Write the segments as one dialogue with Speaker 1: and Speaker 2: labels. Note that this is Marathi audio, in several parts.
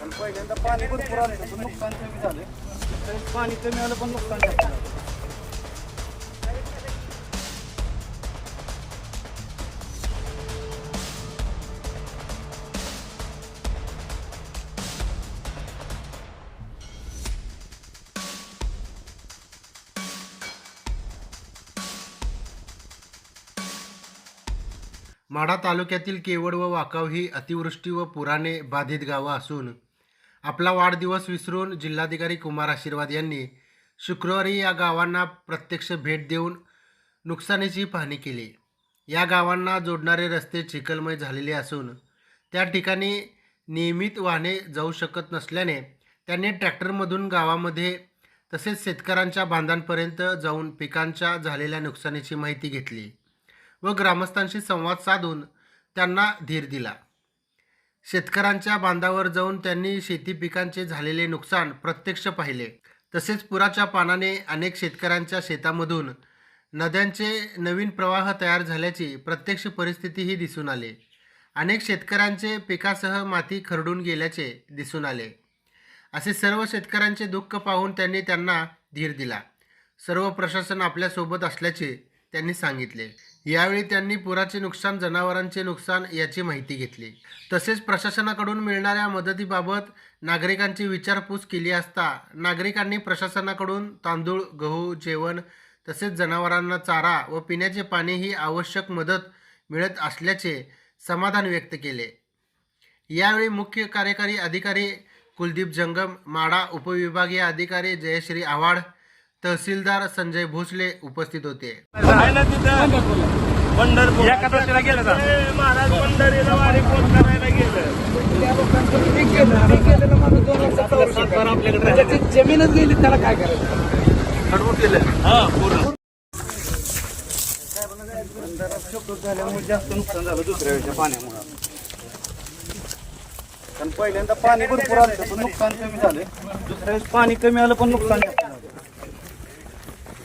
Speaker 1: पण पहिल्यांदा पाणी भरपूर आलं नुकसान कमी झालं. तर पाणी कमी आलं पण नुकसान जास्त झालं.
Speaker 2: माढा तालुक्यातील केवड व वाकाव ही अतिवृष्टी व पुराने बाधित गावं असून आपला वाढदिवस विसरून जिल्हाधिकारी कुमार आशीर्वाद यांनी शुक्रवारी या गावांना प्रत्यक्ष भेट देऊन नुकसानीची पाहणी केली. या गावांना जोडणारे रस्ते चिखलमय झालेले असून त्या ठिकाणी नियमित वाहने जाऊ शकत नसल्याने त्यांनी ट्रॅक्टरमधून गावामध्ये तसेच शेतकऱ्यांच्या बांधांपर्यंत जाऊन पिकांच्या झालेल्या नुकसानीची माहिती घेतली. व ग्रामस्थांशी संवाद साधून त्यांना धीर दिला. शेतकऱ्यांच्या बांधावर जाऊन त्यांनी शेती पिकांचे झालेले नुकसान प्रत्यक्ष पाहिले. तसेच पुराच्या पानाने अनेक शेतकऱ्यांच्या शेतामधून नद्यांचे नवीन प्रवाह तयार झाल्याची प्रत्यक्ष परिस्थितीही दिसून आले. अनेक शेतकऱ्यांचे पिकासह माती खरडून गेल्याचे दिसून आले. असे सर्व शेतकऱ्यांचे दुःख पाहून त्यांनी त्यांना धीर दिला. सर्व प्रशासन आपल्यासोबत असल्याचे त्यांनी सांगितले. यावेळी त्यांनी पुराचे नुकसान जनावरांचे नुकसान याची माहिती घेतली. तसेच प्रशासनाकडून मिळणाऱ्या मदतीबाबत नागरिकांची विचारपूस केली असता नागरिकांनी प्रशासनाकडून तांदूळ गहू जेवण तसेच जनावरांना चारा व पिण्याचे पाणी ही आवश्यक मदत मिळत असल्याचे समाधान व्यक्त केले. यावेळी मुख्य कार्यकारी अधिकारी कुलदीप जंगम माडा उपविभागीय अधिकारी जयश्री आव्हाड तहसीलदार संजय भोसले उपस्थित होते.
Speaker 3: एकादशीला गेलं का? महाराज पंढरीला वारी कोण करायला गेलं?
Speaker 4: गेलं जमीनच गेली त्याला काय करायचं
Speaker 3: हा पूर्ण
Speaker 1: झाल्यामुळे जास्त नुकसान झालं दुसऱ्या वेळेच्या पाण्यामुळे कारण पहिल्यांदा पाणी भरपूर आलं पण नुकसान कमी झालं दुसऱ्या वेळेस पाणी कमी आलं पण नुकसान जास्त झालं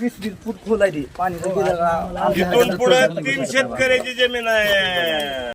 Speaker 1: वीस वीस फूट खोल आहे ती. पाणी
Speaker 3: इथून पुढे तीन शेतकऱ्याची जमीन आहे.